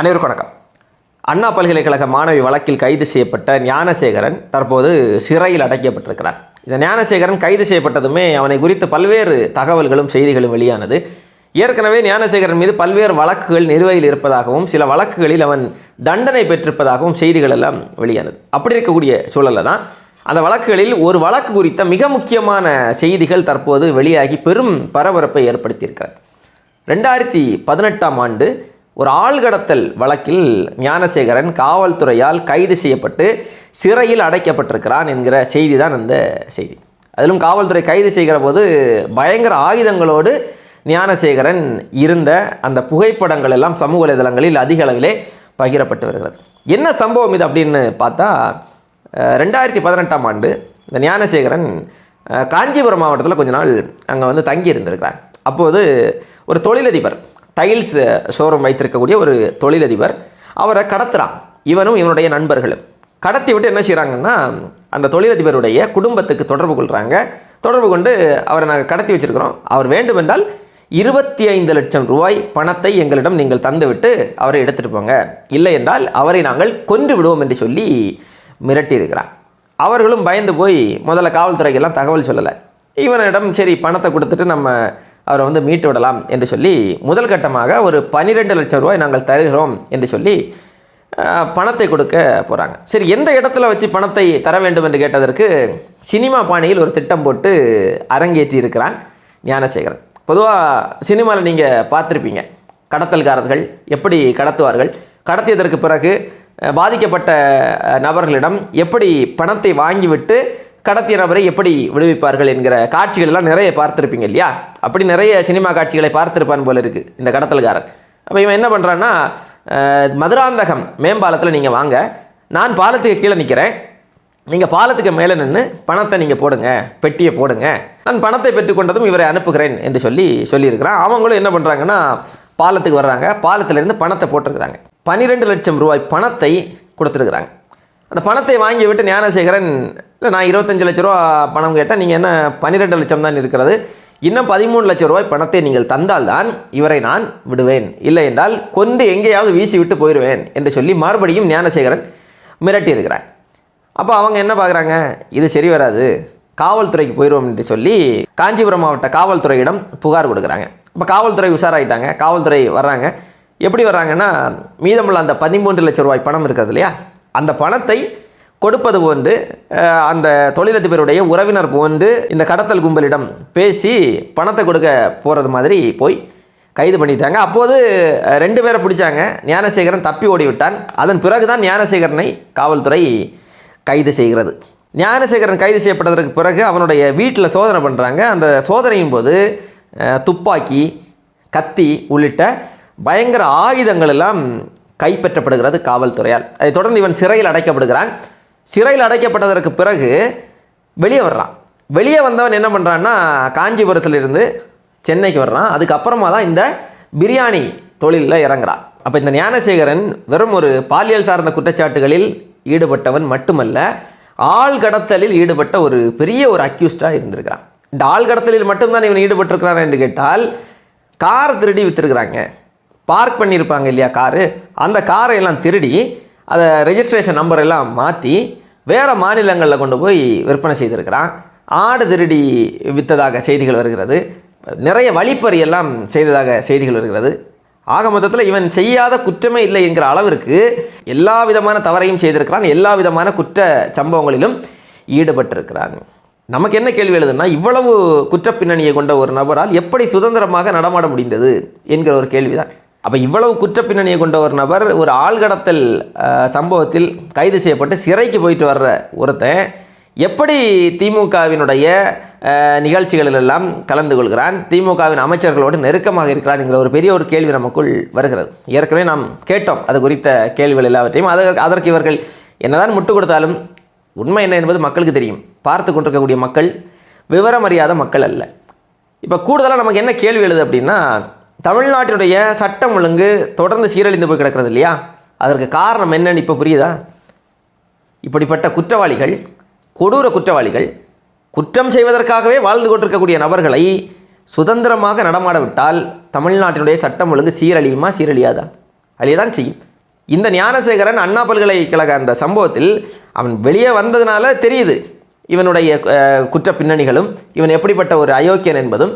அனைவருக்கும் வணக்கம். அண்ணா பல்கலைக்கழக மாணவி வழக்கில் கைது செய்யப்பட்ட ஞானசேகரன் தற்போது சிறையில் அடைக்கப்பட்டிருக்கிறார். இந்த ஞானசேகரன் கைது செய்யப்பட்டதுமே அவனை குறித்து பல்வேறு தகவல்களும் செய்திகளும் வெளியானது. ஏற்கனவே ஞானசேகரன் மீது பல்வேறு வழக்குகள் நிலுவையில் இருப்பதாகவும் சில வழக்குகளில் அவன் தண்டனை பெற்றிருப்பதாகவும் செய்திகள் எல்லாம் வெளியானது. அப்படி இருக்கக்கூடிய சூழலில் தான் அந்த வழக்குகளில் ஒரு வழக்கு குறித்த மிக முக்கியமான செய்திகள் தற்போது வெளியாகி பெரும் பரபரப்பை ஏற்படுத்தியிருக்கிறார் ரெண்டாயிரத்தி பதினெட்டாம் ஆண்டு ஒரு ஆள்கடத்தல் வழக்கில் ஞானசேகரன் காவல்துறையால் கைது செய்யப்பட்டு சிறையில் அடைக்கப்பட்டிருக்கிறான் என்கிற செய்தி தான் அந்த செய்தி. அதிலும் காவல்துறை கைது செய்கிற போது பயங்கர ஆயுதங்களோடு ஞானசேகரன் இருந்த அந்த புகைப்படங்கள் எல்லாம் சமூக வலைதளங்களில் அதிக அளவிலே பகிரப்பட்டு வருகிறது. என்ன சம்பவம் இது அப்படின்னு பார்த்தா ரெண்டாயிரத்தி பதினெட்டாம் ஆண்டு இந்த ஞானசேகரன் காஞ்சிபுரம் மாவட்டத்தில் கொஞ்ச நாள் அங்கே வந்து தங்கி இருந்திருக்கிறார் அப்போது ஒரு தொழிலதிபர் டைல்ஸ் ஷோரூம் வைத்திருக்கக்கூடிய ஒரு தொழிலதிபர். அவரை கடத்துகிறான் இவனும் இவனுடைய நண்பர்களும். கடத்தி விட்டு என்ன செய்கிறாங்கன்னா அந்த தொழிலதிபருடைய குடும்பத்துக்கு தொடர்பு கொள்கிறாங்க தொடர்பு கொண்டு அவரை நாங்கள் கடத்தி வச்சுருக்கிறோம். அவர் வேண்டுமென்றால் இருபத்தி ஐந்து லட்சம் ரூபாய் பணத்தை எங்களிடம் நீங்கள் தந்துவிட்டு அவரை எடுத்துகிட்டு போங்க. இல்லை என்றால் அவரை நாங்கள் கொன்று விடுவோம் என்று சொல்லி மிரட்டி இருக்கிறார் அவர்களும் பயந்து போய் முதல்ல காவல்துறைக்கெல்லாம் தகவல் சொல்லலை. இவனிடம் சரி பணத்தை கொடுத்துட்டு நம்ம அவரை வந்து மீட்டு விடலாம் என்று சொல்லி முதல் கட்டமாக ஒரு பன்னிரெண்டு லட்சம் ரூபாய் நாங்கள் தருகிறோம் என்று சொல்லி பணத்தை கொடுக்க போகிறாங்க சரி எந்த இடத்துல வச்சு பணத்தை தர வேண்டும் என்று கேட்டதற்கு சினிமா பாணியில் ஒரு திட்டம் போட்டு அரங்கேற்றி இருக்கிறான் ஞானசேகரன். பொதுவாக சினிமாவில் நீங்கள் பார்த்துருப்பீங்க. கடத்தல்காரர்கள் எப்படி கடத்துவார்கள்? கடத்தியதற்கு பிறகு பாதிக்கப்பட்ட நபர்களிடம் எப்படி பணத்தை வாங்கிவிட்டு கடத்திய நபரை எப்படி விடுவிப்பார்கள் என்கிற காட்சிகள் எல்லாம் நிறைய பார்த்துருப்பீங்க இல்லையா? அப்படி நிறைய சினிமா காட்சிகளை பார்த்துருப்பான் போல இருக்குது இந்த கடத்தல்காரன். அப்போ இவன் என்ன பண்ணுறான்னா மதுராந்தகம் மேம்பாலத்தில் நீங்கள் வாங்க. நான் பாலத்துக்கு கீழே நிற்கிறேன் நீங்கள் பாலத்துக்கு மேலே நின்று பணத்தை நீங்கள் போடுங்க பெட்டியை போடுங்க. நான் பணத்தை பெற்றுக்கொண்டதும் இவரை அனுப்புகிறேன் என்று சொல்லி சொல்லியிருக்கிறான். அவங்களும் என்ன பண்ணுறாங்கன்னா பாலத்துக்கு வர்றாங்க. பாலத்திலேருந்து பணத்தை போட்டிருக்கிறாங்க. பன்னிரெண்டு லட்சம் ரூபாய் பணத்தை கொடுத்துருக்குறாங்க. அந்த பணத்தை வாங்கி விட்டு ஞானசேகரன் இல்லை நான் இருபத்தஞ்சு லட்ச ரூபா பணம் கேட்டால் நீங்கள் என்ன பன்னிரெண்டு லட்சம் தான் இருக்கிறது. இன்னும் பதிமூணு லட்சம் ரூபாய் பணத்தை நீங்கள் தந்தால்தான் இவரை நான் விடுவேன். இல்லை என்றால் கொண்டு எங்கேயாவது வீசி விட்டு போயிடுவேன் என்று சொல்லி மறுபடியும் ஞானசேகரன் மிரட்டி இருக்கிறார் அப்போ அவங்க என்ன பார்க்குறாங்க? இது சரி வராது. காவல்துறைக்கு போயிடுவோம் என்று சொல்லி காஞ்சிபுரம் மாவட்ட காவல்துறையிடம் புகார் கொடுக்குறாங்க. இப்போ காவல்துறை உஷாராயிட்டாங்க. காவல்துறை வர்றாங்க. எப்படி வர்றாங்கன்னா மீதமுள்ள அந்த பதிமூன்று லட்சம் ரூபாய் பணம் இருக்கிறது இல்லையா? அந்த பணத்தை கொடுப்பது போன்று அந்த தொழிலதிபருடைய உறவினர் போன்று இந்த கடத்தல் கும்பலிடம் பேசி பணத்தை கொடுக்க போகிறது மாதிரி போய் கைது பண்ணிட்டாங்க. அப்போது ரெண்டு பேரை பிடிச்சாங்க. ஞானசேகரன் தப்பி ஓடிவிட்டான். அதன் அதன் பிறகுதான் ஞானசேகரனை காவல்துறை கைது செய்கிறது. ஞானசேகரன் கைது செய்யப்பட்டதற்கு பிறகு அவனுடைய வீட்டில் சோதனை பண்ணுறாங்க அந்த சோதனையின் போது துப்பாக்கி கத்தி உள்ளிட்ட பயங்கர ஆயுதங்கள் எல்லாம் கைப்பற்றப்படுகிறது காவல்துறையால். அதைத் தொடர்ந்து இவன் சிறையில் அடைக்கப்படுகிறான். சிறையில் அடைக்கப்பட்டதற்கு பிறகு வெளியே வர்றான். வெளியே வந்தவன் என்ன பண்ணுறான்னா காஞ்சிபுரத்திலிருந்து சென்னைக்கு வர்றான். அதுக்கப்புறமா தான் இந்த பிரியாணி தொழிலில் இறங்குறான். அப்போ இந்த ஞானசேகரன் வெறும் ஒரு பாலியல் சார்ந்த குற்றச்சாட்டுகளில் ஈடுபட்டவன் மட்டுமல்ல ஆள் கடத்தலில் ஈடுபட்ட ஒரு பெரிய ஒரு அக்யூஸ்டாக இருந்திருக்கிறான். இந்த ஆள் கடத்தலில் மட்டும்தான் இவன் ஈடுபட்டிருக்கிறான் என்று கேட்டால் கார் திருடி விற்றுருக்குறாங்க பார்க் பண்ணியிருப்பாங்க இல்லையா காரு அந்த காரை எல்லாம் திருடி அதை ரெஜிஸ்ட்ரேஷன் நம்பர் எல்லாம் மாற்றி வேறு மாநிலங்களில் கொண்டு போய் விற்பனை செய்திருக்கிறான். ஆடு திருடி விற்றதாக செய்திகள் வருகிறது. நிறைய வழிப்பறி எல்லாம் செய்ததாக செய்திகள் வருகிறது. ஆக மொத்தத்தில் இவன் செய்யாத குற்றமே இல்லை என்கிற அளவிற்கு எல்லா விதமான தவறையும் செய்திருக்கிறான். எல்லா விதமான குற்ற சம்பவங்களிலும் ஈடுபட்டிருக்கிறான். நமக்கு என்ன கேள்வி எழுதுன்னா இவ்வளவு குற்ற பின்னணியை கொண்ட ஒரு நபரால் எப்படி சுதந்திரமாக நடமாட முடிந்தது என்கிற ஒரு கேள்விதான். அப்போ இவ்வளவு குற்ற பின்னணியை கொண்ட ஒரு நபர் ஒரு ஆள்கடத்தல் சம்பவத்தில் கைது செய்யப்பட்டு சிறைக்கு போயிட்டு வர்ற ஒருத்தன் எப்படி திமுகவினுடைய நிகழ்ச்சிகளிலெல்லாம் கலந்து கொள்கிறான் திமுகவின் அமைச்சர்களோடு நெருக்கமாக இருக்கிறான் என்கிற ஒரு பெரிய ஒரு கேள்வி நமக்குள் வருகிறது. ஏற்கனவே நாம் கேட்டோம் அது குறித்த கேள்விகள் எல்லாவற்றையும். அதற்கு அதற்கு இவர்கள் என்னதான் முட்டு கொடுத்தாலும் உண்மை என்ன என்பது மக்களுக்கு தெரியும். பார்த்து கொண்டிருக்கக்கூடிய மக்கள் விவரம் அறியாத மக்கள் அல்ல. இப்போ கூடுதலாக நமக்கு என்ன கேள்வி எழுது அப்படின்னா தமிழ்நாட்டினுடைய சட்டம் ஒழுங்கு தொடர்ந்து சீரழிந்து போய் கிடக்கிறது இல்லையா? அதற்கு காரணம் என்னன்னு இப்போ புரியுதா? இப்படிப்பட்ட குற்றவாளிகள் கொடூர குற்றவாளிகள் குற்றம் செய்வதற்காகவே வாழ்ந்து கொண்டிருக்கக்கூடிய நபர்களை சுதந்திரமாக நடமாட விட்டால் தமிழ்நாட்டினுடைய சட்டம் ஒழுங்கு சீரழியுமா சீரழியாதா? அழியதான் செய்யும். இந்த ஞானசேகரன் அண்ணா பல்கலைக்கழக அந்த சம்பவத்தில் அவன் வெளியே வந்ததுனால தெரியுது. இவனுடைய குற்ற பின்னணிகளும் இவன் எப்படிப்பட்ட ஒரு அயோக்கியன் என்பதும்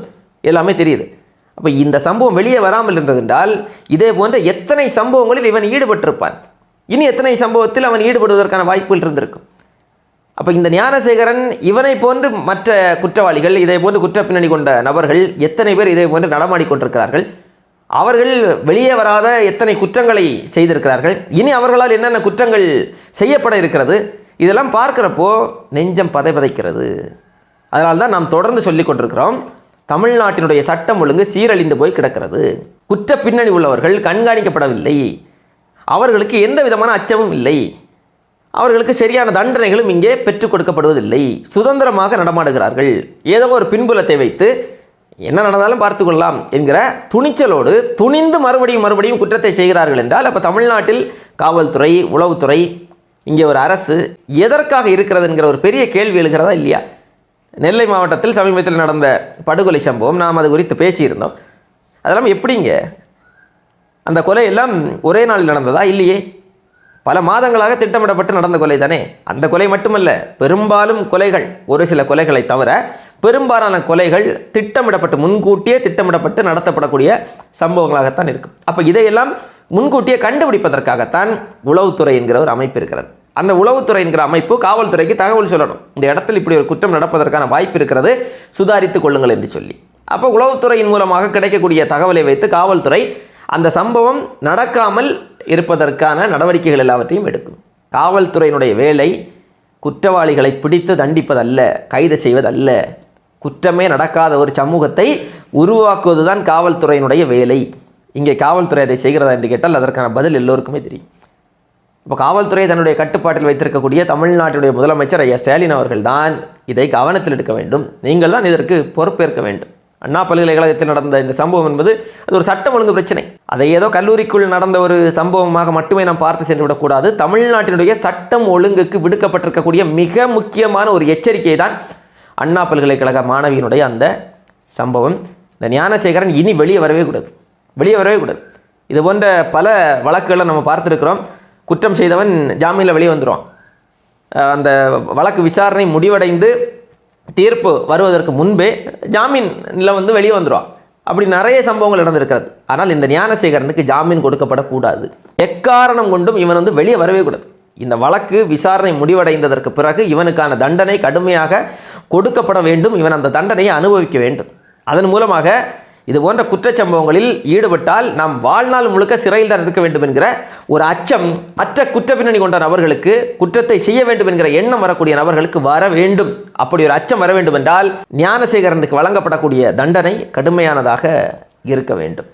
எல்லாமே தெரியுது. அப்போ இந்த சம்பவம் வெளியே வராமல் இருந்ததென்றால் இதே போன்ற எத்தனை சம்பவங்களில் இவன் ஈடுபட்டிருப்பான்? இனி எத்தனை சம்பவத்தில் அவன் ஈடுபடுவதற்கான வாய்ப்புகள் இருந்திருக்கும்? அப்போ இந்த ஞானசேகரன் இவனை போன்று மற்ற குற்றவாளிகள் இதே போன்று குற்ற பின்னணி கொண்ட நபர்கள் எத்தனை பேர் இதே போன்று நடமாடிக்கொண்டிருக்கிறார்கள் அவர்கள் வெளியே வராத எத்தனை குற்றங்களை செய்திருக்கிறார்கள்? இனி அவர்களால் என்னென்ன குற்றங்கள் செய்யப்பட இருக்கிறது? இதெல்லாம் பார்க்குறப்போ நெஞ்சம் பதைபதைக்கிறது. அதனால தான் நாம் தொடர்ந்து சொல்லிக் கொண்டிருக்கிறோம். தமிழ்நாட்டினுடைய சட்டம் ஒழுங்கு சீரழிந்து போய் கிடக்கிறது. குற்ற பின்னணி உள்ளவர்கள் கண்காணிக்கப்படவில்லை. அவர்களுக்கு எந்த விதமான அச்சமும் இல்லை. அவர்களுக்கு சரியான தண்டனைகளும் இங்கே பெற்றுக் கொடுக்கப்படுவதில்லை. சுதந்திரமாக நடமாடுகிறார்கள். ஏதோ ஒரு பின்புலத்தை வைத்து என்ன நடந்தாலும் பார்த்துக்கொள்ளலாம் என்கிற துணிச்சலோடு துணிந்து மறுபடியும் மறுபடியும் குற்றத்தை செய்கிறார்கள் என்றால் அப்போ தமிழ்நாட்டில் காவல்துறை உளவுத்துறை இங்கே ஒரு அரசு எதற்காக இருக்கிறது என்கிற ஒரு பெரிய கேள்வி எழுகிறதா இல்லையா? நெல்லை மாவட்டத்தில் சமீபத்தில் நடந்த படுகொலை சம்பவம் நாம் அது குறித்து பேசியிருந்தோம். அதெல்லாம் எப்படிங்க? அந்த கொலை எல்லாம் ஒரே நாளில் நடந்ததா? இல்லையே. பல மாதங்களாக திட்டமிடப்பட்டு நடந்த கொலை தானே. அந்த கொலை மட்டுமல்ல பெரும்பாலும் கொலைகள் ஒரு சில கொலைகளை தவிர பெரும்பாலான கொலைகள் திட்டமிடப்பட்டு முன்கூட்டியே திட்டமிடப்பட்டு நடத்தப்படக்கூடிய சம்பவங்களாகத்தான் இருக்கும். அப்போ இதையெல்லாம் முன்கூட்டியே கண்டுபிடிப்பதற்காகத்தான் உளவுத்துறை என்கிற ஒரு அமைப்பு இருக்கிறது. அந்த உளவுத்துறை என்கிற அமைப்பு காவல்துறைக்கு தகவல் சொல்லணும். இந்த இடத்தில் இப்படி ஒரு குற்றம் நடப்பதற்கான வாய்ப்பு இருக்கிறது சுதாரித்துக் கொள்ளுங்கள் என்று சொல்லி. அப்போ உளவுத்துறையின் மூலமாக கிடைக்கக்கூடிய தகவலை வைத்து காவல்துறை அந்த சம்பவம் நடக்காமல் இருப்பதற்கான நடவடிக்கைகள் எல்லாவற்றையும் எடுக்கும். காவல்துறையினுடைய வேலை குற்றவாளிகளை பிடித்து தண்டிப்பதல்ல கைது செய்வதல்ல. குற்றமே நடக்காத ஒரு சமூகத்தை உருவாக்குவதுதான் காவல்துறையினுடைய வேலை. இங்கே காவல்துறை அதை செய்கிறதா என்று கேட்டால் அதற்கான பதில் எல்லோருக்குமே தெரியும். இப்போ காவல்துறை தன்னுடைய கட்டுப்பாட்டில் வைத்திருக்கக்கூடிய தமிழ்நாட்டினுடைய முதலமைச்சர் ஐயா ஸ்டாலின் அவர்கள் தான் இதை கவனத்தில் எடுக்க வேண்டும். நீங்கள் தான் இதற்கு பொறுப்பேற்க வேண்டும். அண்ணா பல்கலைக்கழகத்தில் நடந்த இந்த சம்பவம் என்பது அது ஒரு சட்டம் ஒழுங்கு பிரச்சனை. அதை ஏதோ கல்லூரிக்குள் நடந்த ஒரு சம்பவமாக மட்டுமே நாம் பார்த்து சென்று விடக்கூடாது. தமிழ்நாட்டினுடைய சட்டம் ஒழுங்குக்கு விடுக்கப்பட்டிருக்கக்கூடிய மிக முக்கியமான ஒரு எச்சரிக்கை தான் அண்ணா பல்கலைக்கழக மாணவியினுடைய அந்த சம்பவம். இந்த ஞானசேகரன் இனி வெளியே வரவே கூடாது. வெளியே வரவே கூடாது. இது போன்ற பல வழக்குகளை நம்ம பார்த்துருக்கிறோம். குற்றம் செய்தவன் ஜாமீனில் வெளியே வந்துடுவான் அந்த வழக்கு விசாரணை முடிவடைந்து தீர்ப்பு வருவதற்கு முன்பே ஜாமீனில் வந்து வெளியே வந்துடுவான் அப்படி நிறைய சம்பவங்கள் நடந்திருக்கிறது. ஆனால் இந்த ஞானசேகரனுக்கு ஜாமீன் கொடுக்கப்படக்கூடாது. எக்காரணம் கொண்டும் இவன் வந்து வெளியே வரவே கூடாது. இந்த வழக்கு விசாரணை முடிவடைந்ததற்கு பிறகு இவனுக்கான தண்டனை கடுமையாக கொடுக்கப்பட வேண்டும். இவன் அந்த தண்டனையை அனுபவிக்க வேண்டும். அதன் மூலமாக இது போன்ற குற்றச்சம்பவங்களில் ஈடுபட்டால் நாம் வாழ்நாள் முழுக்க சிறையில் தான் இருக்க வேண்டும் என்கிற ஒரு அச்சம் மற்ற குற்ற பின்னணி கொண்ட நபர்களுக்கு குற்றத்தை செய்ய வேண்டும் என்கிற எண்ணம் வரக்கூடிய நபர்களுக்கு வர வேண்டும். அப்படி ஒரு அச்சம் வர வேண்டும் என்றால் ஞானசேகரனுக்கு வழங்கப்படக்கூடிய தண்டனை கடுமையானதாக இருக்க வேண்டும்.